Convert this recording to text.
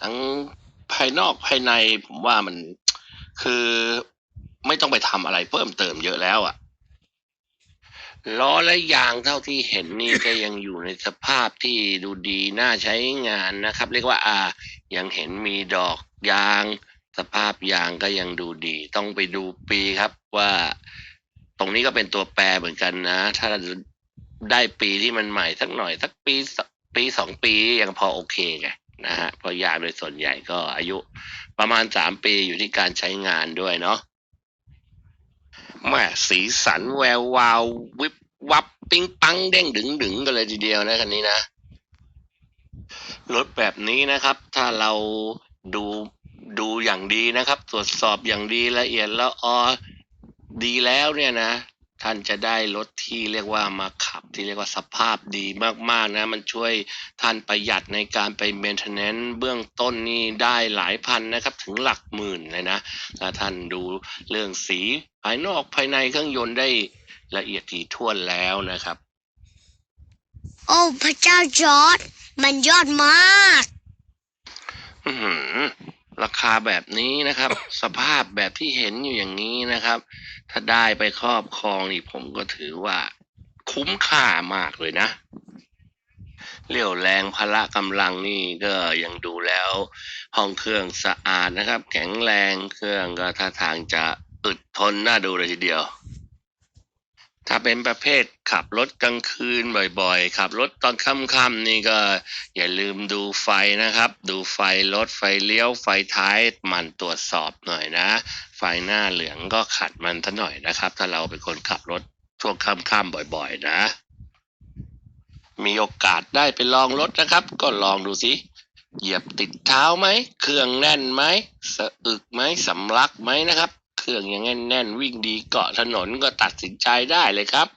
ทั้งภายนอกภายในผมว่ามันคือไม่ต้องไปทำอะไรเพิ่มเติมเยอะแล้วอะล้อและยางเท่าที่เห็นนี่ก็ยังอยู่ในสภาพที่ดูดีน่าใช้งานนะครับ เรียกว่า อ่า ยังเห็นมีดอกยาง สภาพยางก็ยังดูดี ต้องไปดูปีครับว่า ตรงนี้ก็เป็นตัวแปรเหมือนกันนะ ถ้าได้ปีที่มันใหม่สักหน่อย สักปีปีสองปียังพอโอเคไง นะฮะเพราะยางโดยส่วนใหญ่ก็อายุประมาณสามปีอยู่ที่การใช้งานด้วยเนาะแม่สีสันแวววาววิบวับปิ้งปังเด้งดึงดึงกันเลยทีเดียวนะคันนี้นะรถแบบนี้นะครับ ถ้าเราดูดูอย่างดีนะครับ ตรวจสอบอย่างดีละเอียดแล้วออดีแล้วเนี่ยนะ ท่านจะได้รถที่เรียกว่ามาขับที่เรียกว่าสภาพดีมากๆนะมันช่วยท่านประหยัดในการไปเมนเทนเนนซ์เบื้องต้นนี่ได้หลายพันนะครับถึงหลักหมื่นเลยนะถ้าท่านดูเรื่องสีภายนอกภายในเครื่องยนต์ได้ละเอียดถี่ถ้วนแล้วนะครับ โอ้พระเจ้าจอร์ดมันยอดมาก อื้อหือ ราคาแบบนี้นะครับ สภาพแบบที่เห็นอยู่อย่างนี้นะครับ ถ้าได้ไปครอบครองนี่ผมก็ถือว่า คุ้มค่ามากเลยนะ เรี่ยวแรงพละกำลังนี่ก็ยังดูแล้ว ห้องเครื่องสะอาดนะครับ แข็งแรงเครื่องก็ท่าทางจะอึดทนน่าดูเลยทีเดียว ถ้าเป็นประเภทขับรถกลางคืนบ่อยๆ ขับรถตอนค่ำๆนี่ก็อย่าลืมดูไฟนะครับ ดูไฟรถไฟเลี้ยวไฟท้ายมันตรวจสอบหน่อยนะ ไฟหน้าเหลืองก็ขัดมันซะหน่อยนะครับ ถ้าเราเป็นคนขับรถช่วงค่ำๆบ่อยๆนะ มีโอกาสได้ไปลองรถนะครับ ก็ลองดูสิเหยียบติดเท้าไหม เครื่องแน่นไหมสะอึกไหมสำลักไหมนะครับ รื่องยังแน่นๆวิ่งดีเกาะถนนก็ตัดสินใจได้เลยครับ